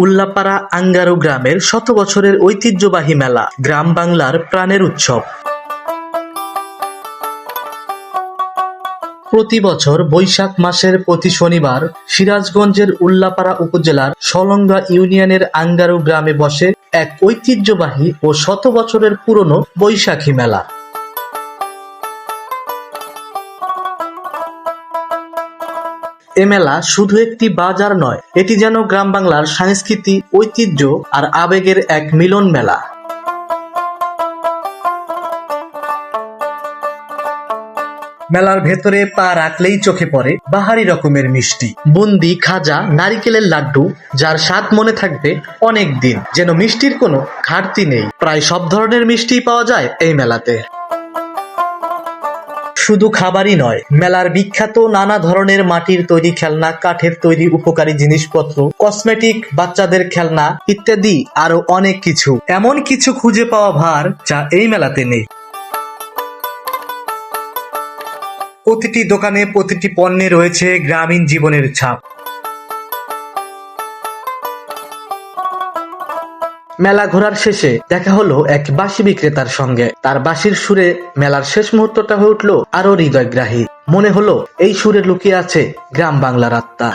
উল্লাপাড়া আঙ্গারু গ্রামের শত বছরের ঐতিহ্যবাহী মেলা, গ্রাম বাংলার প্রাণের উৎসব। প্রতি বছর বৈশাখ মাসের প্রতি শনিবার সিরাজগঞ্জের উল্লাপাড়া উপজেলার সলঙ্গা ইউনিয়নের আঙ্গারু গ্রামে বসে এক ঐতিহ্যবাহী ও শত বছরের পুরনো বৈশাখী মেলা। এ মেলা শুধু একটি বাজার নয়, এটি যেন গ্রাম বাংলার সংস্কৃতি ঐতিহ্য আর আবেগের এক মিলন মেলা। মেলার ভেতরে পা রাখলেই চোখে পড়ে বাহারি রকমের মিষ্টি। বুন্দি, খাজা, নারিকেলের লাড্ডু, যার স্বাদ মনে থাকবে অনেক দিন, যেন মিষ্টির কোনো ঘাটতি নেই। প্রায় সব ধরনের মিষ্টি পাওয়া যায় এই মেলাতে। শুধু খাবারই নয়, মেলার বিখ্যাত নানা ধরনের মাটির তৈরি খেলনা, কাঠের তৈরি উপকারী জিনিসপত্র, কসমেটিক বাচ্চাদের খেলনা ইত্যাদি আরও অনেক কিছু। এমন কিছু খুঁজে পাওয়া ভার যা এই মেলাতে নেই। প্রতিটি দোকানে প্রতিটি পণ্যে রয়েছে গ্রামীণ জীবনের ছাপ। মেলা ঘোরার শেষে দেখা হলো এক বাঁশি বিক্রেতার সঙ্গে তার বাঁশির সুরে মেলার শেষ মুহূর্তটা হয়ে উঠল আরও হৃদয়গ্রাহী মনে হলো এই সুরে লুকিয়ে আছে গ্রাম বাংলার আত্মা